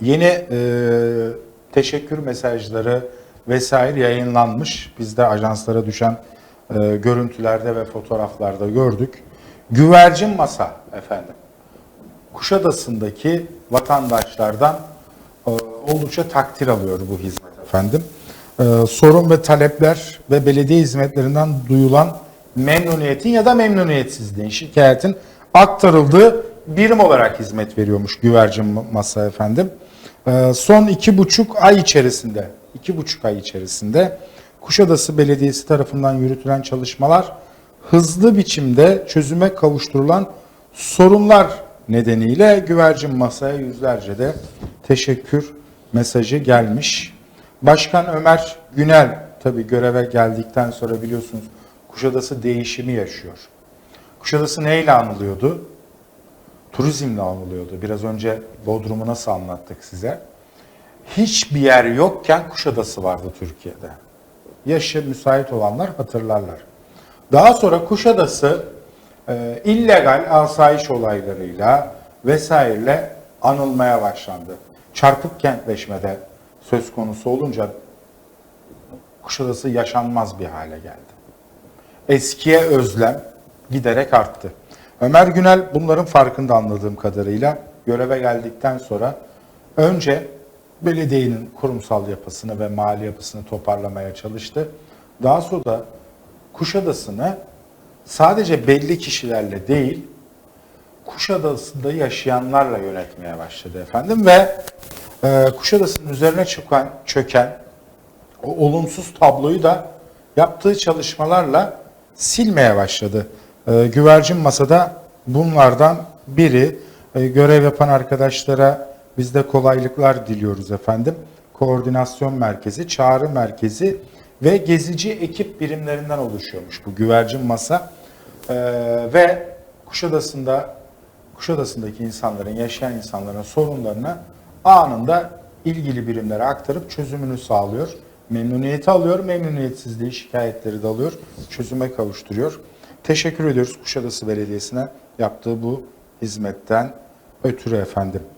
Yeni e, teşekkür mesajları vesaire yayınlanmış. Biz de ajanslara düşen e, görüntülerde ve fotoğraflarda gördük. Güvercin masa efendim. Kuşadası'ndaki vatandaşlardan e, oldukça takdir alıyor bu hizmet efendim. E, sorun ve talepler ve belediye hizmetlerinden duyulan memnuniyetin ya da memnuniyetsizliğin, şikayetin aktarıldığı birim olarak hizmet veriyormuş güvercin masa efendim. E, son iki buçuk ay içerisinde, iki buçuk ay içerisinde Kuşadası Belediyesi tarafından yürütülen çalışmalar hızlı biçimde çözüme kavuşturulan sorunlar nedeniyle güvercin masaya yüzlerce de teşekkür mesajı gelmiş. Başkan Ömer Günel tabii göreve geldikten sonra biliyorsunuz Kuşadası değişimi yaşıyor. Kuşadası neyle anılıyordu? Turizmle anılıyordu. Biraz önce Bodrum'u nasıl anlattık size? Hiçbir yer yokken Kuşadası vardı Türkiye'de. Yaşı müsait olanlar hatırlarlar. Daha sonra Kuşadası e, illegal asayiş olaylarıyla vesaireyle anılmaya başlandı. Çarpık kentleşmede söz konusu olunca Kuşadası yaşanmaz bir hale geldi. Eskiye özlem giderek arttı. Ömer Günel bunların farkında anladığım kadarıyla göreve geldikten sonra önce belediyenin kurumsal yapısını ve mali yapısını toparlamaya çalıştı. Daha sonra da Kuşadası'nı sadece belli kişilerle değil, Kuşadası'nda yaşayanlarla yönetmeye başladı efendim ve e, Kuşadası'nın üzerine çöken, çöken o olumsuz tabloyu da yaptığı çalışmalarla silmeye başladı. E, güvercin masada bunlardan biri. E, görev yapan arkadaşlara biz de kolaylıklar diliyoruz efendim. Koordinasyon merkezi, çağrı merkezi ve gezici ekip birimlerinden oluşuyormuş bu güvercin masa. E, ve Kuşadası'nda Kuşadası'ndaki insanların, yaşayan insanların sorunlarını anında ilgili birimlere aktarıp çözümünü sağlıyor. Memnuniyeti alıyor, memnuniyetsizliği, şikayetleri de alıyor, çözüme kavuşturuyor. Teşekkür ediyoruz Kuşadası Belediyesi'ne yaptığı bu hizmetten ötürü efendim.